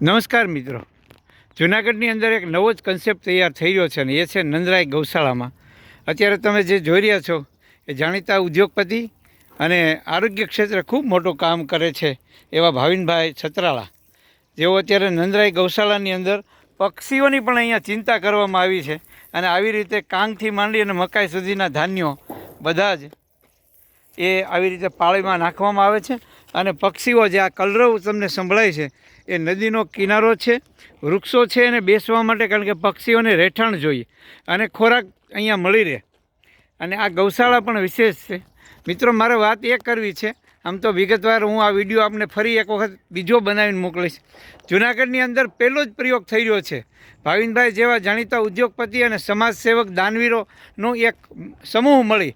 નમસ્કાર મિત્રો. જુનાગઢની અંદર એક નવો જ કન્સેપ્ટ તૈયાર થઈ રહ્યો છે ને એ છે નંદરાય ગૌશાળામાં. અત્યારે તમે જે જોઈ રહ્યા છો એ જાણીતા ઉદ્યોગપતિ અને આરોગ્ય ક્ષેત્રે ખૂબ મોટું કામ કરે છે એવા ભાવિનભાઈ છત્રાળા. જેઓ અત્યારે નંદરાય ગૌશાળાની અંદર પક્ષીઓની પણ અહીંયા ચિંતા કરવામાં આવી છે અને આવી રીતે કાંગથી માંડી અને મકાઈ સુધીના ધાન્યો બધા જ એ આવી રીતે પાળીમાં નાખવામાં આવે છે અને પક્ષીઓ જે આ કલરવ તમને સંભળાય છે, એ નદીનો કિનારો છે, વૃક્ષો છે એને બેસવા માટે કારણ કે પક્ષીઓને રહેઠાણ જોઈએ અને ખોરાક અહીંયા મળી રહે. અને આ ગૌશાળા પણ વિશેષ છે. મિત્રો, મારે વાત એ કરવી છે, આમ તો વિગતવાર હું આ વીડિયો આપને ફરી એક વખત બીજો બનાવીને મોકલીશ. જુનાગઢની અંદર પહેલો જ પ્રયોગ થઈ રહ્યો છે. ભાવિનભાઈ જેવા જાણીતા ઉદ્યોગપતિ અને સમાજસેવક દાનવીરોનો એક સમૂહ મળી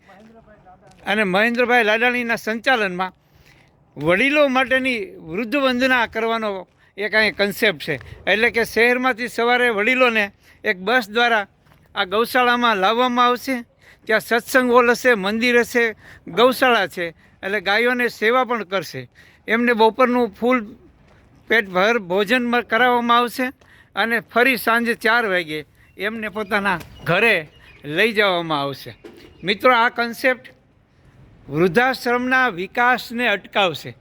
અને મહેન્દ્રભાઈ લાડાણીના સંચાલનમાં વડીલો માટેની વૃદ્ધ વંદના કરવાનો એક અહીં કન્સેપ્ટ છે. એટલે કે શહેરમાંથી સવારે વડીલોને એક બસ દ્વારા આ ગૌશાળામાં લાવવામાં આવશે. ત્યાં સત્સંગ હોલ હશે મંદિર હશે, ગૌશાળા છે. એટલે ગાયોને સેવા પણ કરશે. એમને બપોરનું ફૂલ પેટભર ભોજન કરાવવામાં આવશે અને ફરી સાંજે ચાર વાગે એમને પોતાના ઘરે લઈ જવામાં આવશે. મિત્રો, આ કન્સેપ્ટ વૃદ્ધાશ્રમના વિકાસને અટકાવશે.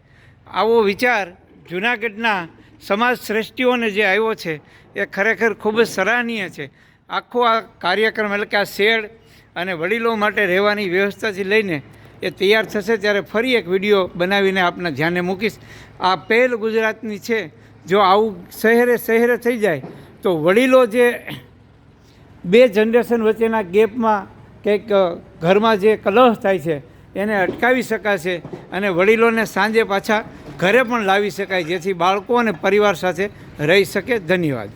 આવો વિચાર જૂનાગઢના સમાજ શ્રેષ્ઠીઓને જે આવ્યો છે, એ ખરેખર ખૂબ જ સરાહનીય છે. આખો આ કાર્યક્રમ એટલે કે આ શેડ અને વડીલો માટે રહેવાની વ્યવસ્થાથી લઈને એ તૈયાર થશે ત્યારે ફરી એક વીડિયો બનાવીને આપના ધ્યાને મૂકીશ. આ પહેલ ગુજરાતની છે, જો આવું શહેરે શહેરે થઈ જાય, તો વડીલો જે બે જનરેશન વચ્ચેના ગેપમાં કંઈક ઘરમાં જે કલહ થાય છે એને અટકાવી શકાશે અને વડીલોને સાંજે પાછા ઘરે પણ લાવી શકાય, જેથી બાળકો અને પરિવાર સાથે રહી શકે. ધન્યવાદ.